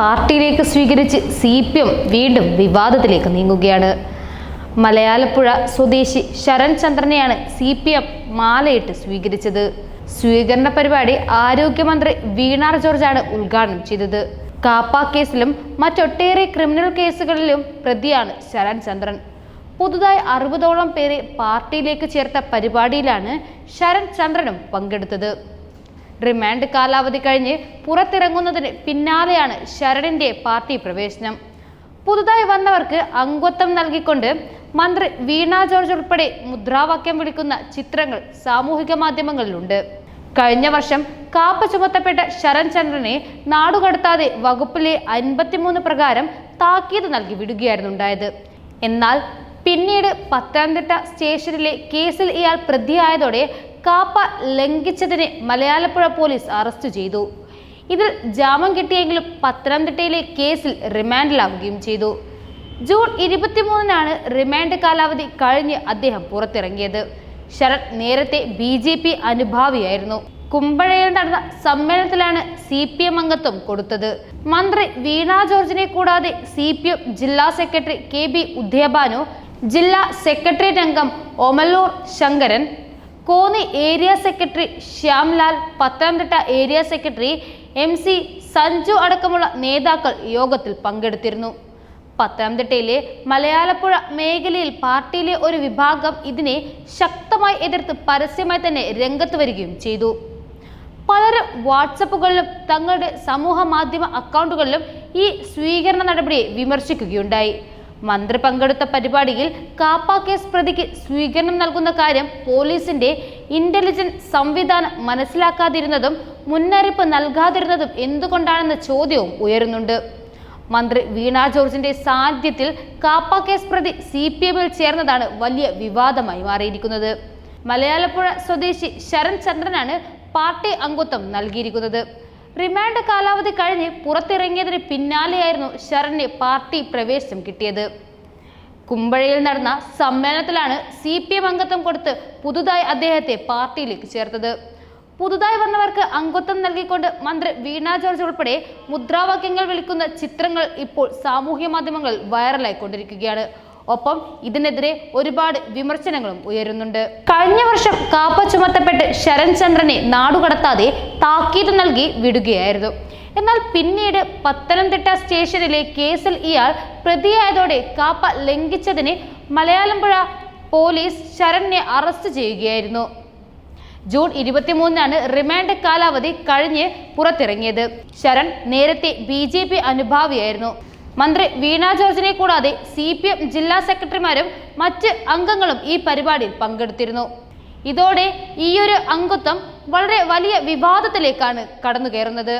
പാർട്ടിയിലേക്ക് സ്വീകരിച്ച് C P M വീണ്ടും വിവാദത്തിലേക്ക് നീങ്ങുകയാണ്. മലയാലപ്പുഴ സ്വദേശി ശരൺ ചന്ദ്രനെയാണ് സി പി എം മാലയിട്ട് സ്വീകരിച്ചത്. സ്വീകരണ പരിപാടി ആരോഗ്യമന്ത്രി വീണാർ ജോർജാണ് ഉദ്ഘാടനം ചെയ്തത്. കാപ്പ കേസിലും മറ്റൊട്ടേറെ ക്രിമിനൽ കേസുകളിലും പ്രതിയാണ് ശരൺ ചന്ദ്രൻ. പുതുതായി അറുപതോളം പേരെ പാർട്ടിയിലേക്ക് ചേർത്ത പരിപാടിയിലാണ് ശരൺ ചന്ദ്രനും പങ്കെടുത്തത്. റിമാൻഡ് കാലാവധി കഴിഞ്ഞ് പുറത്തിറങ്ങുന്നതിന് പിന്നാലെയാണ് ശരണിന്റെ പാർട്ടി പ്രവേശനം. പുതുതായി വന്നവർക്ക് അംഗത്വം നൽകിക്കൊണ്ട് മന്ത്രി വീണ ജോർജ് ഉൾപ്പെടെ മുദ്രാവാക്യം വിളിക്കുന്ന ചിത്രങ്ങൾ സാമൂഹിക മാധ്യമങ്ങളിലുണ്ട്. കഴിഞ്ഞ വർഷം കാപ്പ ചുമത്തപ്പെട്ട ശരൺ ചന്ദ്രനെ നാടുകടത്താതെ വകുപ്പിലെ അൻപത്തിമൂന്ന് പ്രകാരം താക്കീത് നൽകി വിടുകയായിരുന്നു ഉണ്ടായത്. എന്നാൽ പിന്നീട് പത്തനംതിട്ട സ്റ്റേഷനിലെ കേസിൽ ഇയാൾ പ്രതിയായതോടെ കാപ്പ ലംഘിച്ചതിനെ മലയാളപ്പുഴ പോലീസ് അറസ്റ്റ് ചെയ്തു. ഇതിൽ ജാമ്യം കിട്ടിയെങ്കിലും പത്തനംതിട്ടയിലെ കേസിൽ റിമാൻഡിലാവുകയും ചെയ്തു. ജൂൺ ഇരുപത്തിമൂന്നിനാണ് റിമാൻഡ് കാലാവധി കഴിഞ്ഞ് അദ്ദേഹം പുറത്തിറങ്ങിയത്. ശരത് നേരത്തെ ബി ജെ പി അനുഭാവിയായിരുന്നു. കുമ്പഴയിൽ നടന്ന സമ്മേളനത്തിലാണ് സി പി എം അംഗത്വം കൊടുത്തത്. മന്ത്രി വീണ ജോർജിനെ കൂടാതെ സി പി എം ജില്ലാ സെക്രട്ടറി കെ ബി ഉദയഭാനു ജില്ലാ സെക്രട്ടേറിയറ്റ് അംഗം Omallur Sankaran Konni area secretary Shyamlal Pathanamthitta area secretary M C Sanju അടക്കമുള്ള നേതാക്കൾ യോഗത്തിൽ പങ്കെടുത്തിരുന്നു. പത്തനംതിട്ടയിലെ മലയാളപ്പുഴ മേഖലയിൽ പാർട്ടിയിലെ ഒരു വിഭാഗം ഇതിനെ ശക്തമായി എതിർത്ത് പരസ്യമായി തന്നെ രംഗത്ത് വരികയും ചെയ്തു. പലരും വാട്സപ്പുകളിലും തങ്ങളുടെ സമൂഹ മാധ്യമ അക്കൗണ്ടുകളിലും ഈ സ്വീകരണ നടപടിയെ വിമർശിക്കുകയുണ്ടായി. മന്ത്രി പങ്കെടുത്ത പരിപാടിയിൽ കാപ്പ കേസ് പ്രതിക്ക് സ്വീകരണം നൽകുന്ന കാര്യം പോലീസിന്റെ ഇന്റലിജൻസ് സംവിധാനം മനസ്സിലാക്കാതിരുന്നതും മുന്നറിയിപ്പ് നൽകാതിരുന്നതും എന്തുകൊണ്ടാണെന്ന ചോദ്യവും ഉയരുന്നുണ്ട്. മന്ത്രി വീണ ജോർജിന്റെ സാന്നിധ്യത്തിൽ കാപ്പ കേസ് പ്രതി സി പി എമ്മിൽ ചേർന്നതാണ് വലിയ വിവാദമായി മാറിയിരിക്കുന്നത്. മലയാളപ്പുഴ സ്വദേശി ശരൺ ചന്ദ്രനാണ് പാർട്ടി അംഗത്വം നൽകിയിരിക്കുന്നത്. റിമാൻഡ് കാലാവധി കഴിഞ്ഞ് പുറത്തിറങ്ങിയതിന് പിന്നാലെയായിരുന്നു ശരണ്യ പാർട്ടി പ്രവേശനം കിട്ടിയത്. കുമ്പഴയിൽ നടന്ന സമ്മേളനത്തിലാണ് സി പി എം അംഗത്വം കൊടുത്ത് പുതുതായി അദ്ദേഹത്തെ പാർട്ടിയിലേക്ക് ചേർത്തത്. പുതുതായി വന്നവർക്ക് അംഗത്വം നൽകിക്കൊണ്ട് മന്ത്രി വീണ ജോർജ് ഉൾപ്പെടെ മുദ്രാവാക്യങ്ങൾ വിളിക്കുന്ന ചിത്രങ്ങൾ ഇപ്പോൾ സാമൂഹ്യ മാധ്യമങ്ങളിൽ വൈറലായിക്കൊണ്ടിരിക്കുകയാണ്. ഒപ്പം ഇതിനെതിരെ ഒരുപാട് വിമർശനങ്ങളും ഉയരുന്നുണ്ട്. കഴിഞ്ഞ വർഷം കാപ്പ ചുമത്തപ്പെട്ട് ശരൺ ചന്ദ്രനെ നാടുകടത്താതെ താക്കീത് നൽകി വിടുകയായിരുന്നു. എന്നാൽ പിന്നീട് പത്തനംതിട്ട സ്റ്റേഷനിലെ കേസിൽ ഇയാൾ പ്രതിയായതോടെ കാപ്പ ലംഘിച്ചതിന് മലയാളംപുഴ പോലീസ് ശരണിനെ അറസ്റ്റ് ചെയ്യുകയായിരുന്നു. ജൂൺ ഇരുപത്തിമൂന്നിനാണ് റിമാൻഡ് കാലാവധി കഴിഞ്ഞ് പുറത്തിറങ്ങിയത്. ശരൺ നേരത്തെ ബി ജെ പി അനുഭാവിയായിരുന്നു. മന്ത്രി വീണ ജോർജിനെ കൂടാതെ സി പി എം ജില്ലാ സെക്രട്ടറിമാരും മറ്റ് അംഗങ്ങളും ഈ പരിപാടിയിൽ പങ്കെടുത്തിരുന്നു. ഇതോടെ ഈയൊരു അംഗത്വം വളരെ വലിയ വിവാദത്തിലേക്കാണ് കടന്നു കയറുന്നത്